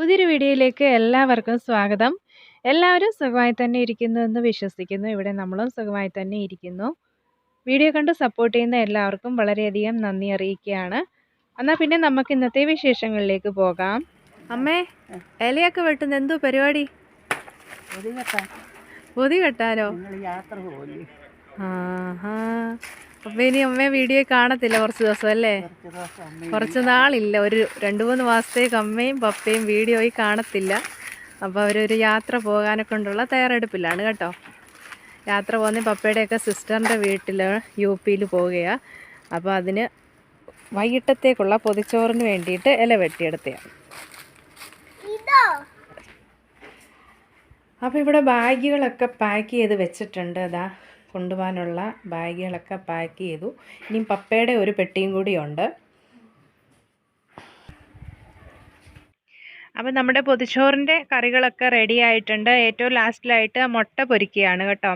പുതിയൊരു വീഡിയോയിലേക്ക് എല്ലാവർക്കും സ്വാഗതം. എല്ലാവരും സുഖമായി തന്നെ ഇരിക്കുന്നു എന്ന് വിശ്വസിക്കുന്നു. ഇവിടെ നമ്മളും സുഖമായി തന്നെ ഇരിക്കുന്നു. വീഡിയോ കണ്ട് സപ്പോർട്ട് ചെയ്യുന്ന എല്ലാവർക്കും വളരെയധികം നന്ദി അറിയിക്കുകയാണ്. എന്നാൽ പിന്നെ നമുക്ക് ഇന്നത്തെ വിശേഷങ്ങളിലേക്ക് പോകാം. അമ്മേ ഇലയൊക്കെ വെട്ടുന്ന എന്തോ പരിപാടി? പൊതി കെട്ടാനോ? യാത്ര അപ്പം ഇനി അമ്മേ വീഡിയോ കാണത്തില്ല കുറച്ച് ദിവസം അല്ലേ? കുറച്ച് നാളില്ല. ഒരു രണ്ട് മൂന്ന് മാസത്തേക്ക് അമ്മയും പപ്പയും വീഡിയോയിൽ കാണത്തില്ല. അപ്പോൾ അവരൊരു യാത്ര പോകാനെ കൊണ്ടുള്ള തയ്യാറെടുപ്പിലാണ് കേട്ടോ. യാത്ര പോകുന്ന പപ്പയുടെയൊക്കെ സിസ്റ്ററിന്റെ വീട്ടിൽ യു പിയിൽ പോവുകയാണ് അപ്പോൾ അതിന് വൈകിട്ടത്തേക്കുള്ള പൊതിച്ചോറിന് വേണ്ടിയിട്ട് ഇല വെട്ടിയെടുത്തതാണ് അപ്പോൾ ഇവിടെ ബാഗുകളൊക്കെ പാക്ക് ചെയ്ത് വെച്ചിട്ടുണ്ട് അതാ കൊണ്ടുപോകാനുള്ള ബാഗുകളൊക്കെ പാക്ക് ചെയ്തു. ഇനി പപ്പയുടെ ഒരു പെട്ടിയും കൂടിയുണ്ട് അപ്പോൾ നമ്മുടെ പൊതിച്ചോറിന്റെ കറികളൊക്കെ റെഡി ആയിട്ടുണ്ട്. ഏറ്റവും ലാസ്റ്റിലായിട്ട് മുട്ട പൊരിക്കുകയാണ് കേട്ടോ.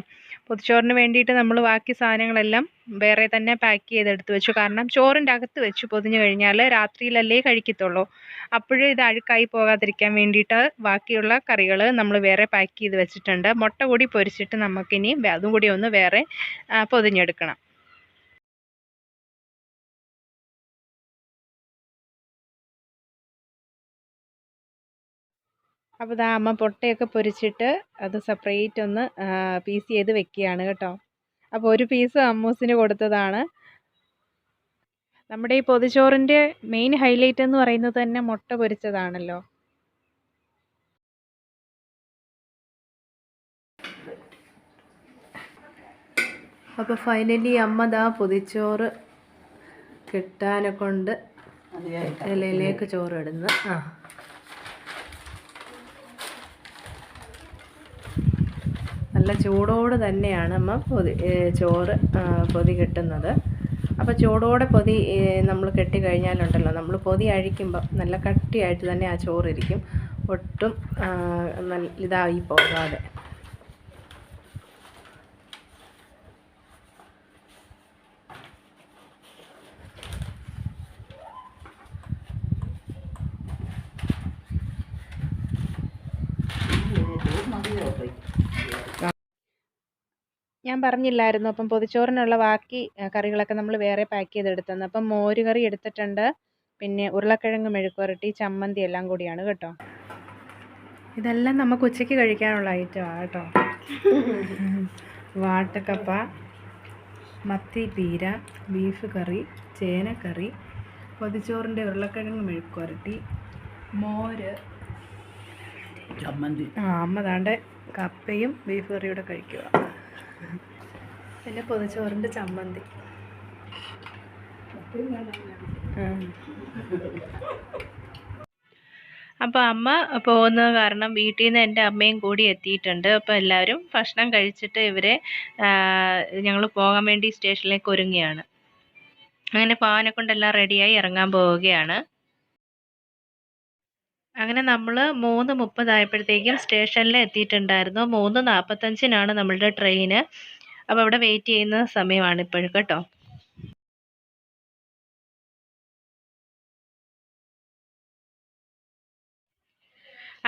പൊതിച്ചോറിന് വേണ്ടിയിട്ട് നമ്മൾ ബാക്കി സാധനങ്ങളെല്ലാം വേറെ തന്നെ പാക്ക് ചെയ്തെടുത്ത് വെച്ചു. കാരണം ചോറിന്റെ അകത്ത് വെച്ച് പൊതിഞ്ഞു കഴിഞ്ഞാൽ രാത്രിയിലല്ലേ കഴിക്കത്തുള്ളൂ. അപ്പോഴും ഇത് അഴുക്കായി പോകാതിരിക്കാൻ വേണ്ടിയിട്ട് ബാക്കിയുള്ള കറികൾ നമ്മൾ വേറെ പാക്ക് ചെയ്ത് വെച്ചിട്ടുണ്ട്. മുട്ട കൂടി പൊരിച്ചിട്ട് നമുക്കിനി അതും കൂടി ഒന്ന് വേറെ പൊതിഞ്ഞെടുക്കണം. അപ്പോൾ ഇതാ അമ്മ പൊട്ടയൊക്കെ പൊരിച്ചിട്ട് അത് സെപ്പറേറ്റ് ഒന്ന് പീസ് ചെയ്ത് വെക്കുകയാണ് കേട്ടോ. അപ്പോൾ ഒരു പീസ് അമ്മൂസിന് കൊടുത്തതാണ്. നമ്മുടെ ഈ പൊതിച്ചോറിന്റെ മെയിൻ ഹൈലൈറ്റ് എന്ന് പറയുന്നത് തന്നെ മുട്ട പൊരിച്ചതാണല്ലോ. അപ്പോൾ ഫൈനലി അമ്മ ദാ പൊതിച്ചോറ് കിട്ടാനെ കൊണ്ട് ഇലയിലേക്ക് ചോറ് ഇടുന്നു ആ. നല്ല ചൂടോട് തന്നെയാണ് നമ്മൾ പൊതി ചോറ് പൊതി കിട്ടുന്നത്. അപ്പോൾ ചൂടോടെ പൊതി നമ്മൾ കെട്ടി കഴിഞ്ഞാലുണ്ടല്ലോ നമ്മൾ പൊതി അഴിക്കുമ്പോൾ നല്ല കട്ടിയായിട്ട് തന്നെ ആ ചോറിരിക്കും. ഒട്ടും നല്ല ഇതായി പോകാതെ? ഞാൻ പറഞ്ഞില്ലായിരുന്നു. അപ്പം പൊതിച്ചോറിനുള്ള ബാക്കി കറികളൊക്കെ നമ്മൾ വേറെ പാക്ക് ചെയ്തെടുത്തന്ന് അപ്പം മോര് കറി എടുത്തിട്ടുണ്ട്. പിന്നെ ഉരുളക്കിഴങ്ങ് മെഴുക്കുവരട്ടി ചമ്മന്തി എല്ലാം കൂടിയാണ് കേട്ടോ. ഇതെല്ലാം നമുക്ക് ഉച്ചയ്ക്ക് കഴിക്കാനുള്ള ഐറ്റമാണ് കേട്ടോ. വാട്ടക്കപ്പ മത്തി പീര ബീഫ് കറി ചേനക്കറി പൊതിച്ചോറിന്റെ ഉരുളക്കിഴങ്ങ് മെഴുക്കുവരട്ടി മോര്. ചമ്മന്തി. ആ അമ്മ താണ്ട് കപ്പയും ബീഫ് കറിയും കൂടെ കഴിക്കുക പിന്നെ പൊതിച്ചോറിന്റെ ചമ്മന്തി. അപ്പോൾ അമ്മ പോകുന്നത് കാരണം വീട്ടിൽ നിന്ന് എന്റെ അമ്മയും കൂടി എത്തിയിട്ടുണ്ട്. അപ്പോൾ എല്ലാവരും ഭക്ഷണം കഴിച്ചിട്ട് ഇവരെ ഞങ്ങൾ പോകാൻ വേണ്ടി സ്റ്റേഷനിലേക്ക് ഒരുങ്ങുകയാണ്. അങ്ങനെ പാവനെ കൊണ്ടെല്ലാം റെഡിയായി ഇറങ്ങാൻ പോവുകയാണ്. അങ്ങനെ നമ്മൾ മൂന്ന് മുപ്പതായപ്പോഴത്തേക്കും സ്റ്റേഷനിൽ എത്തിയിട്ടുണ്ടായിരുന്നു. മൂന്ന് നാൽപ്പത്തഞ്ചിനാണ് നമ്മളുടെ ട്രെയിന്. അപ്പോൾ അവിടെ വെയിറ്റ് ചെയ്യുന്ന സമയമാണ് ഇപ്പോഴും കേട്ടോ?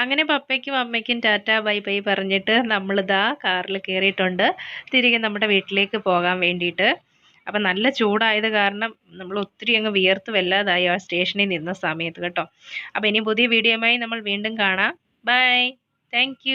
അങ്ങനെ പപ്പയ്ക്കും അമ്മയ്ക്കും ടാറ്റ ബൈ ബൈ പറഞ്ഞിട്ട് നമ്മളിതാ കാറിൽ കയറിയിട്ടുണ്ട് തിരികെ നമ്മുടെ വീട്ടിലേക്ക് പോകാൻ വേണ്ടിയിട്ട്. അപ്പം നല്ല ചൂടായത് കാരണം നമ്മൾ ഒത്തിരി അങ്ങ് വിയർത്ത് വല്ലാതായി ആ സ്റ്റേഷനിൽ നിന്ന സമയത്ത് കേട്ടോ. അപ്പോൾ ഇനി പുതിയ വീഡിയോയുമായി നമ്മൾ വീണ്ടും കാണാം. ബൈ. താങ്ക്